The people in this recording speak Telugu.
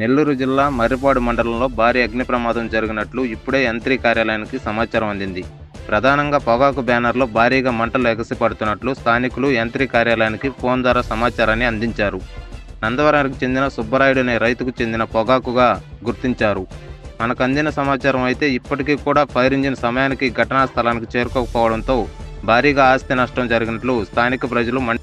నెల్లూరు జిల్లా మర్రిపాడు మండలంలో భారీ అగ్ని ప్రమాదం జరిగినట్లు ఇప్పుడే యంత్రి కార్యాలయానికి సమాచారం అందింది. ప్రధానంగా పొగాకు బ్యానర్లో భారీగా మంటలు ఎగసిపడుతున్నట్లు స్థానికులు యంత్రి కార్యాలయానికి ఫోన్ ద్వారా సమాచారాన్ని అందించారు. నందవరానికి చెందిన సుబ్బరాయుడు అనే రైతుకు చెందిన పొగాకుగా గుర్తించారు. మనకు అందిన సమాచారం అయితే ఇప్పటికీ కూడా ఫైర్ ఇంజిన్ సమయానికి ఘటనా స్థలానికి చేరుకోకపోవడంతో భారీగా ఆస్తి నష్టం జరిగినట్లు స్థానిక ప్రజలు మం